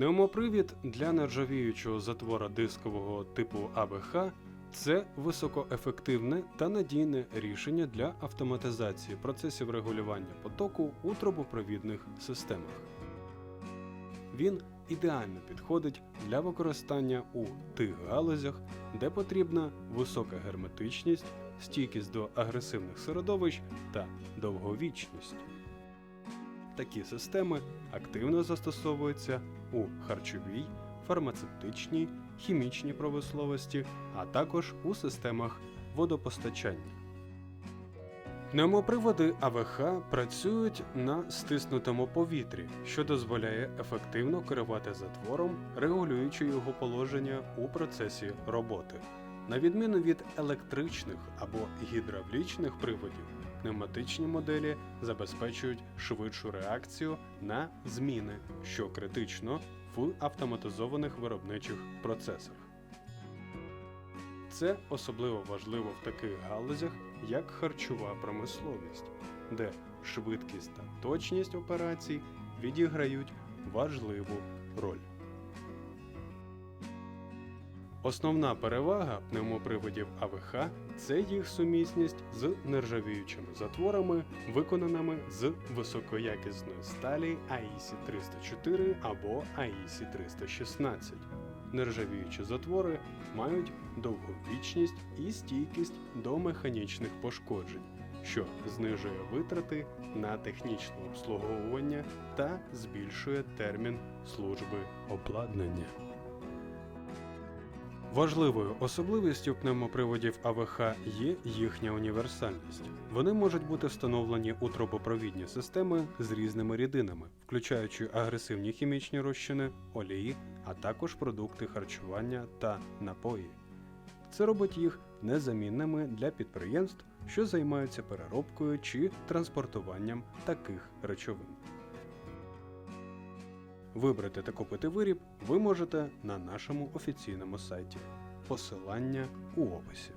Пневмопривід для нержавіючого затвора дискового типу АВХ це високоефективне та надійне рішення для автоматизації процесів регулювання потоку у трубопровідних системах. Він ідеально підходить для використання у тих галузях, де потрібна висока герметичність, стійкість до агресивних середовищ та довговічність. Такі системи активно застосовуються у харчовій, фармацевтичній, хімічній промисловості, а також у системах водопостачання. Пневмоприводи АВХ працюють на стиснутому повітрі, що дозволяє ефективно керувати затвором, регулюючи його положення у процесі роботи. На відміну від електричних або гідравлічних приводів, пневматичні моделі забезпечують швидшу реакцію на зміни, що критично в автоматизованих виробничих процесах. Це особливо важливо в таких галузях, як харчова промисловість, де швидкість та точність операцій відіграють важливу роль. Основна перевага пневмоприводів АВХ це їх сумісність з нержавіючими затворами, виконаними з високоякісної сталі AISI 304 або AISI 316. Нержавіючі затвори мають довговічність і стійкість до механічних пошкоджень, що знижує витрати на технічне обслуговування та збільшує термін служби обладнання. Важливою особливістю пневмоприводів АВХ є їхня універсальність. Вони можуть бути встановлені у трубопровідні системи з різними рідинами, включаючи агресивні хімічні розчини, олії, а також продукти харчування та напої. Це робить їх незамінними для підприємств, що займаються переробкою чи транспортуванням таких речовин. Вибрати та купити виріб ви можете на нашому офіційному сайті. Посилання у описі.